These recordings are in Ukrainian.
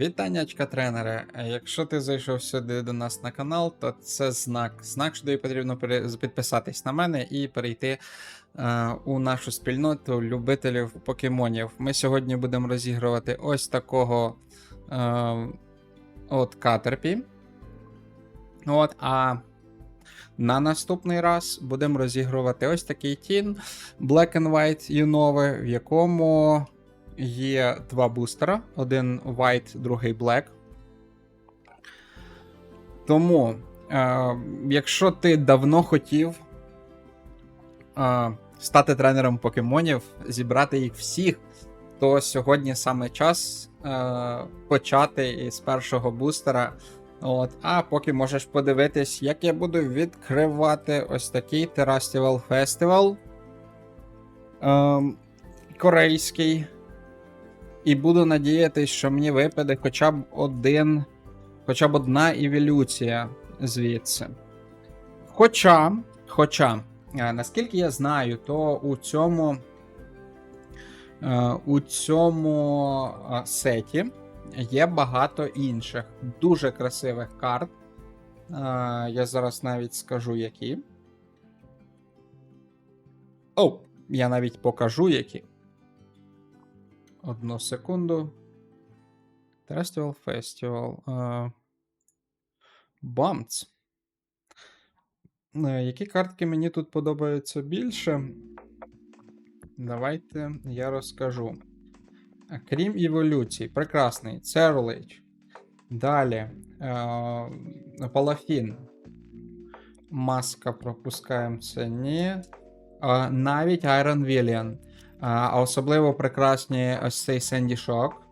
Вітаннячка, тренери. Якщо ти зайшов сюди до нас на канал, то це знак. Знак, що тобі потрібно підписатись на мене і перейти е, у нашу спільноту любителів покемонів. Ми сьогодні будемо розігрувати ось такого е, от Катерпі. От, а на наступний раз будемо розігрувати ось такий тін Black and White юнове, в якому є два бустера: один white, другий black. Тому, е, якщо ти давно хотів е, стати тренером покемонів, зібрати їх всіх, то сьогодні саме час е, почати із першого бустера. От, а поки можеш подивитись, як я буду відкривати ось такий Terrastival Festival. Ем, корейський. І буду надіятися, що мені випаде хоча б один, хоча б одна еволюція звідси. Хоча, хоча, е, наскільки я знаю, то у цьому, е, у цьому е, сеті є багато інших дуже красивих карт. Я зараз навіть скажу, які. О, я навіть покажу, які. Одну секунду. Terrestrial Festival. Uh. Е, Які картки мені тут подобаються більше? Давайте я розкажу. А, Крім еволюції, прекрасний. Церлич. Далі. е, Палафін. Маска пропускаємо це ні. Е, Навіть Iron Villian. А особливо прекрасні ось цей Сенді Шок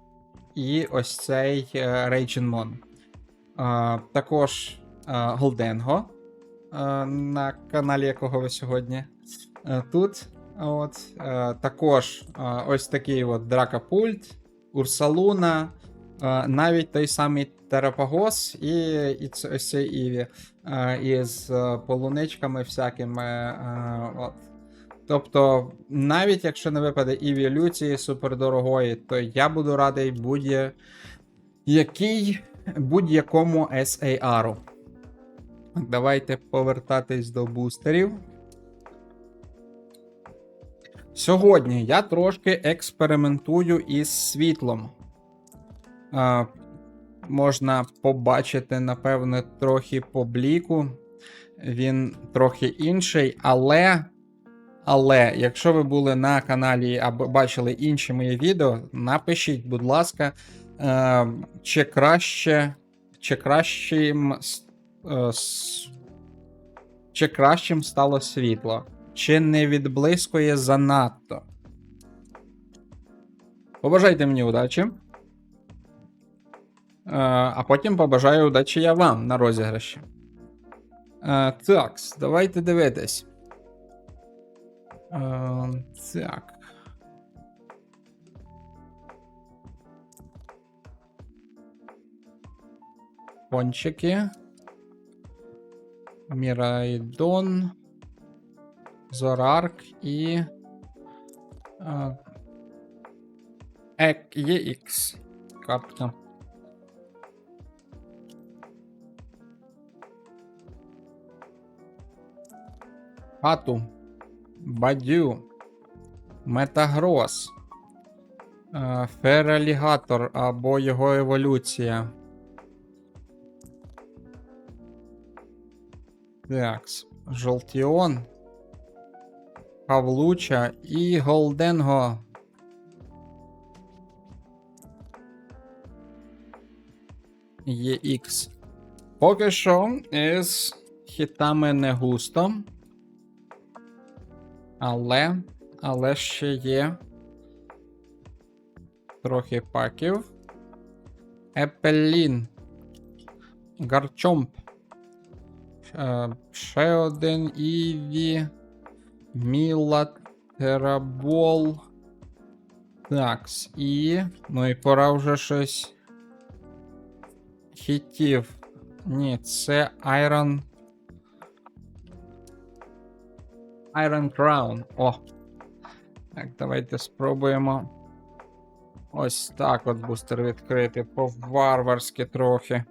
і ось цей е, Мон. А, Також Голденго, на каналі якого ви сьогодні е, тут. От, е, Також е, ось такий от Дракопульт, Урсалуна, е, навіть той самий Терапагос і, і ось цей Іві е, із е, полуничками всякими. е, От. Тобто, навіть якщо не випаде еволюції супердорогої, то я буду радий будь-який будь-якому SAR. Давайте повертатись до бустерів. Сьогодні я трошки експериментую із світлом. А, можна побачити, напевне, трохи по бліку. Він трохи інший, але. Але якщо ви були на каналі або бачили інші мої відео, напишіть, будь ласка, е, чи краще, чи кращим, е, чи кращим стало світло, чи не відблискує занадто. Побажайте мені удачі. Е, а потім побажаю удачі я вам на розіграші. Так, давайте дивитись. Е, так. Пончики. Мірайдон. Зорарк е, Ек EX картка. Ату. Бадю. Метагроз. е, Фералігатор або його еволюція. Такс. Жолтіон. Павлуча і Голденго. EX. Поки що із хітами не густо. Але, але ще є трохи паків. Епелін. Гарчомп. Е, ще один Іві. Міла. Терабол. Такс. І. Ну і пора вже щось. Хітів. Ні, це Iron. Iron Crown. О. Так, давайте спробуємо. Ось так от бустер відкрити, по-варварськи трохи.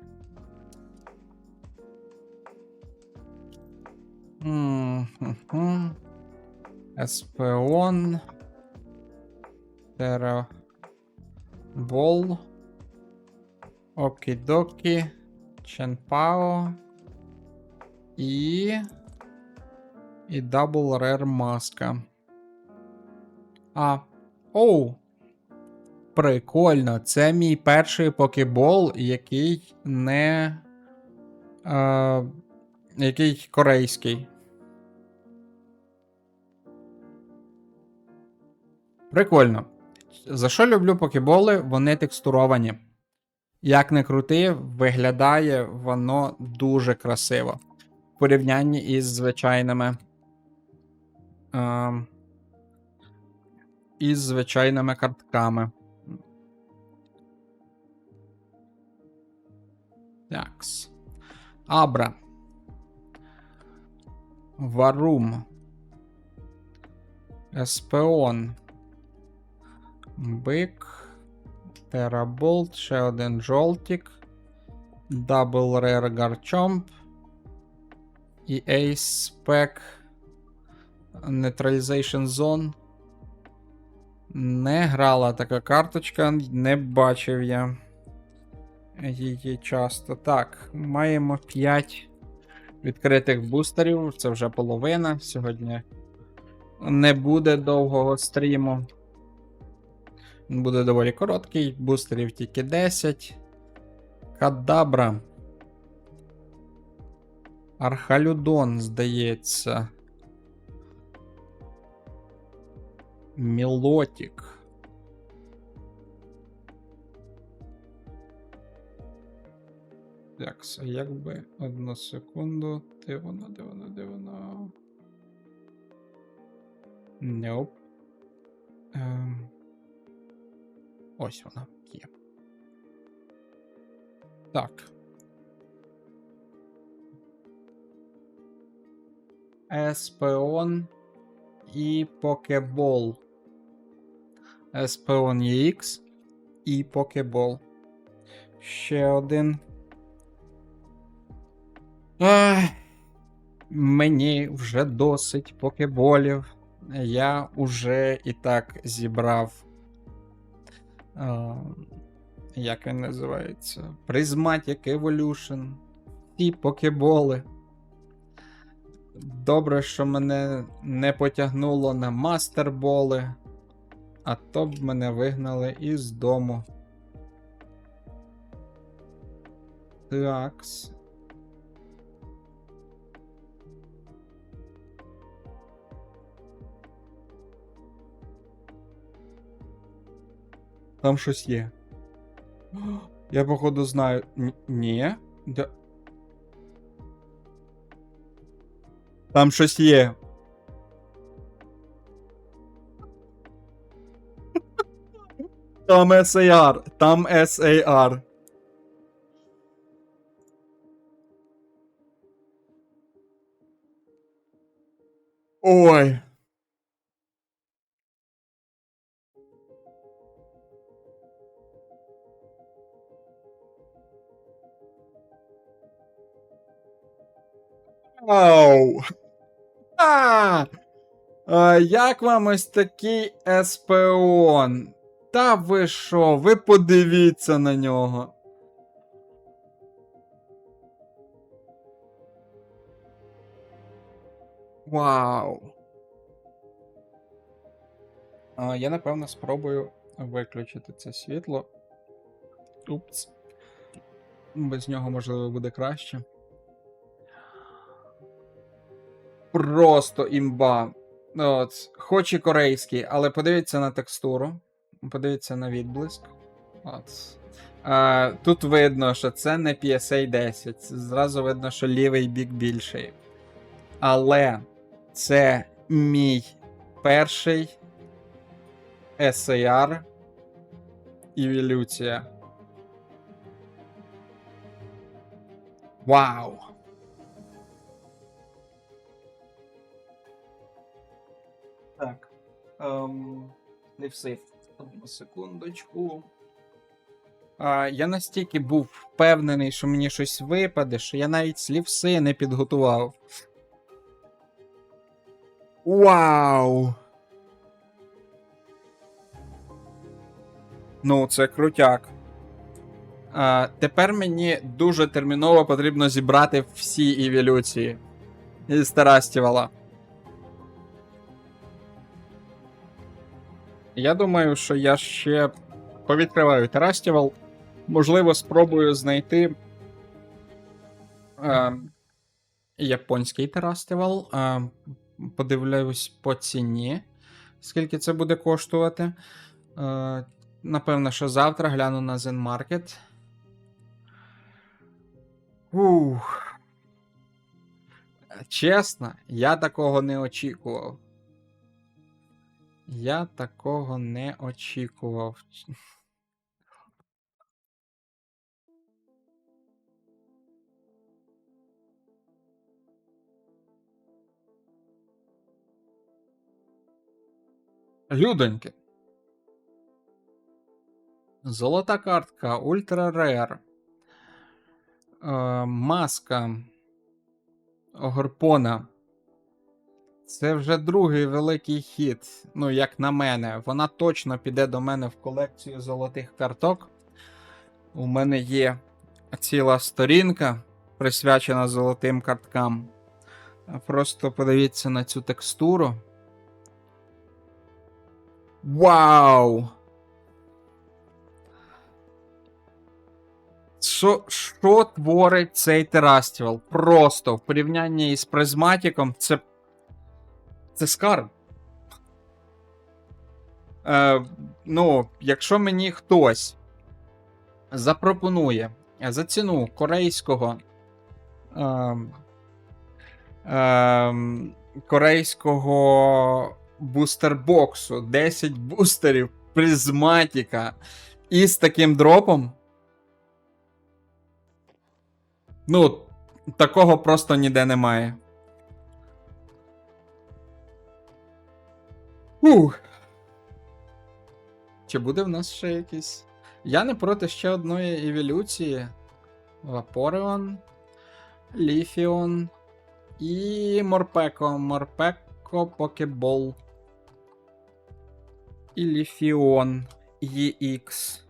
Еспеон. Терабол. Окідокі. Ченпао. І. І Дабл Рер маска. А. Оу. Прикольно. Це мій перший покебол, який не. Е, який корейський. Прикольно. За що люблю покеболи? Вони текстуровані. Як не крути, виглядає воно дуже красиво. В порівнянні із звичайними. Із звичайними картками. Такс. Абра. Варум. Еспеон. Бик. Тераболт. Ще один жолтік. Дабл Рер Гарчомп. І Ace Spec. Neutralization Zone. Не грала така карточка, не бачив я її часто. Так, маємо 5 відкритих бустерів, це вже половина. Сьогодні не буде довгого стріму. Буде доволі короткий, бустерів тільки 10. Кадабра. Архалюдон, здається. Мілотік. Так, а одну секунду. Де воно, де воно, де воно? Nope. Ем. Ось вона є. Так. Еспеон і Покебол. Еспеон EX і Покебол. Ще один. Ах, мені вже досить покеболів. Я уже і так зібрав. А, як він називається? Prismatic Evolution. І покеболи. Добре, що мене не потягнуло на мастерболи, а то б мене вигнали із дому. Такс. Там щось є. Я, походу, знаю. Н- Ні. Де... Там щось є. Там SAR. Там SAR. Ой. Вау! А! а! Як вам ось такий Еспеон? Та ви що? Ви подивіться на нього. Вау. А, я напевно спробую виключити це світло. Упс. Без нього, можливо, буде краще. Просто імба. От. Хоч і корейський, але подивіться на текстуру. Подивіться на відблиск. От. А, тут видно, що це не PSA 10. Зразу видно, що лівий бік більший. Але це мій перший SAR Еволюція. Вау! Так. Ем, не все. Одну секундочку. А, я настільки був впевнений, що мені щось випаде, що я навіть слівси не підготував. Вау! Ну, це крутяк. А, тепер мені дуже терміново потрібно зібрати всі еволюції із Терастівала. Я думаю, що я ще повідкриваю Терастівал. Можливо, спробую знайти е, японський Терастівал. Е, подивлюсь по ціні, скільки це буде коштувати. Е, напевно, що завтра гляну на Zen Market. Ух. Чесно, я такого не очікував. Я такого не очікував. Людоньки. Золота картка, Ультра Рер. Е, маска Огорпона. Це вже другий великий хід. Ну, як на мене. Вона точно піде до мене в колекцію золотих карток. У мене є ціла сторінка, присвячена золотим карткам. Просто подивіться на цю текстуру. Вау! Що, що творить цей терастівал? Просто в порівнянні із призматиком це. Це скарб. Е, ну, якщо мені хтось запропонує за ціну корейського. Е, е, корейського бустербоксу 10 бустерів призматика і з таким дропом. Ну, такого просто ніде немає. Ух. Чи буде в нас ще якийсь. Я не проти ще одної еволюції. Вапореон, Ліфіон і Морпеко. Морпеко Покебол. І Ліфіон EX.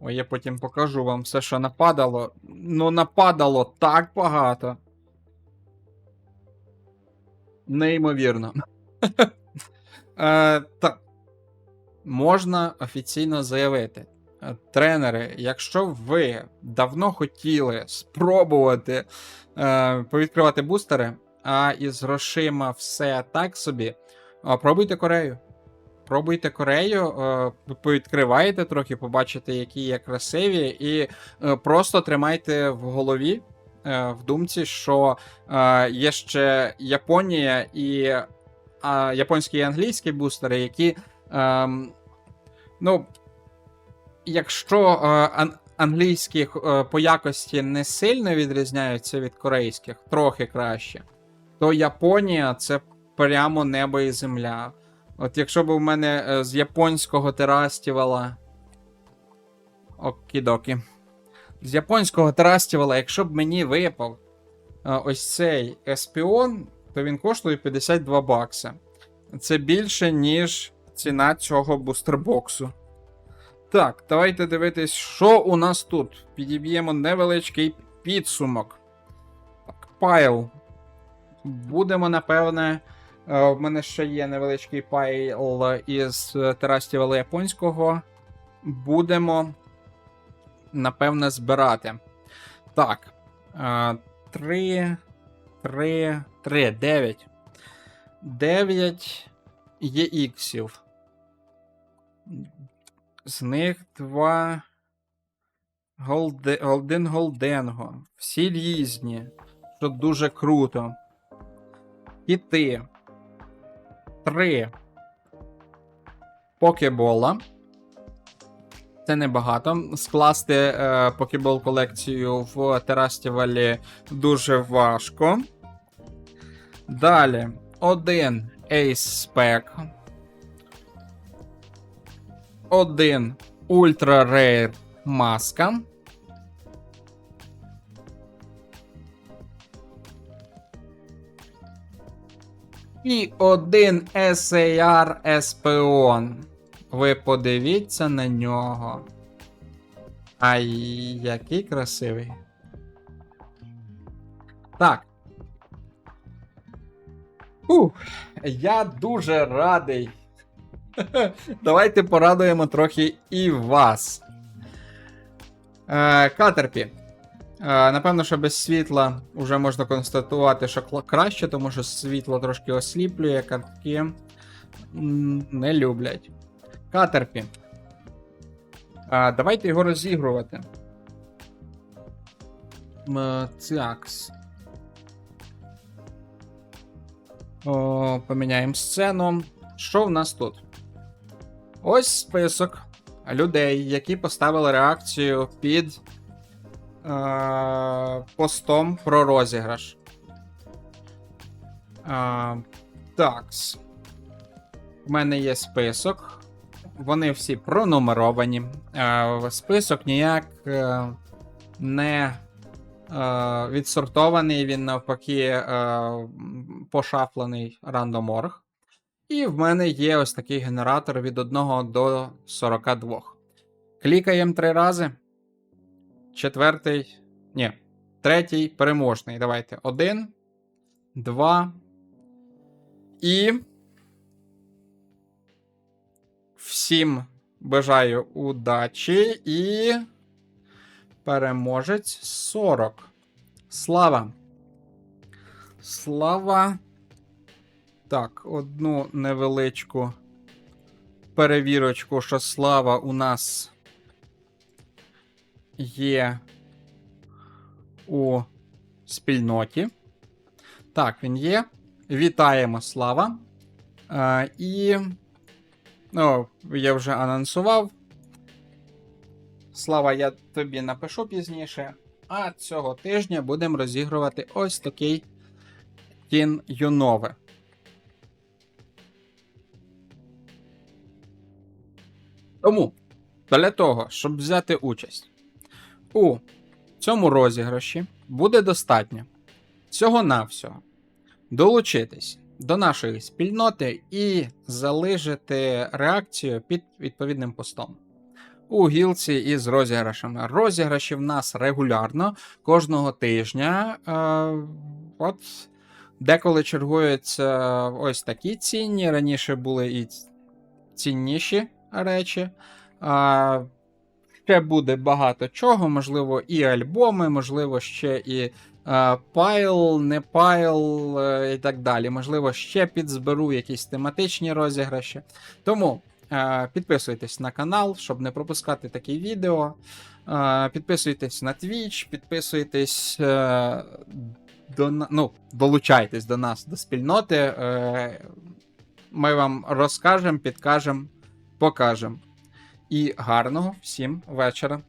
Ой, я потім покажу вам все, що нападало. Ну, нападало так багато. Неймовірно. Е, Так. Можна офіційно заявити. Е, Тренери, якщо ви давно хотіли спробувати е, повідкривати бустери, а із грошима все так собі, пробуйте Корею. Пробуйте Корею, е, повідкриваєте трохи, побачите, які є красиві, і е, просто тримайте в голові, е, в думці, що е, є ще Японія і а, японські і англійські бустери, які. Ем, ну, якщо е, ан- англійські е, по якості не сильно відрізняються від корейських, трохи краще, то Японія це прямо небо і земля. От якщо б у мене е, з японського терастівала. Окідокі. З японського терастівала, якщо б мені випав е, ось цей еспіон, то він коштує 52 бакси. Це більше, ніж ціна цього бустербоксу. Так, давайте дивитись, що у нас тут. Підіб'ємо невеличкий підсумок. Так, пайл. Будемо, напевне. е, В мене ще є невеличкий пайл із е, терастівала японського. Будемо, напевне, збирати. Так. 3, 3, 3, 9. 9 є іксів. З них два голде... один голденго. Всі різні, що дуже круто. Кіти. Три покебола. Це небагато. Скласти е, покебол колекцію в Терастівалі дуже важко. Далі. Один Ace Spec. один Ultra Rare маска. І один SAR Espeon. Ви подивіться на нього. Ай, який красивий. Так. Ух, я дуже радий. Давайте порадуємо трохи і вас. Е, Катерпі. Е, напевно, що без світла вже можна констатувати, що краще, тому що світло трошки осліплює, картки не люблять. Катерпі. Е, давайте його розігрувати. М, Цякс. О, поміняємо сцену. Що в нас тут? Ось список людей, які поставили реакцію під е, постом про розіграш. Е, такс. У мене є список. Вони всі пронумеровані. Е, список ніяк е, не відсортований, він навпаки е, пошафлений рандом.org. І в мене є ось такий генератор від 1 до 42. Клікаємо три рази. Четвертий. Ні. Третій переможний. Давайте. Один. Два. І. Всім бажаю удачі і. Переможець 40. Слава. Слава. Так, одну невеличку перевірочку, що слава у нас є у спільноті. Так, він є. Вітаємо слава. Е, і. Ну, я вже анонсував. Слава, я тобі напишу пізніше. А цього тижня будемо розігрувати ось такий Тін Юнове. Тому для того, щоб взяти участь у цьому розіграші, буде достатньо всього-навсього долучитись до нашої спільноти і залишити реакцію під відповідним постом. У гілці із розіграшами. Розіграші в нас регулярно кожного тижня. Е, от деколи чергуються ось такі цінні. Раніше були і цінніші речі. А, ще буде багато чого, можливо, і альбоми, можливо, ще і а, пайл, не пайл е, і так далі. Можливо, ще підзберу якісь тематичні розіграші. Тому е, підписуйтесь на канал, щоб не пропускати такі відео. Е, підписуйтесь на Twitch, підписуйтесь. Е, до, ну, долучайтесь до нас, до спільноти. Е, ми вам розкажемо, підкажемо, покажемо. І гарного всім вечора.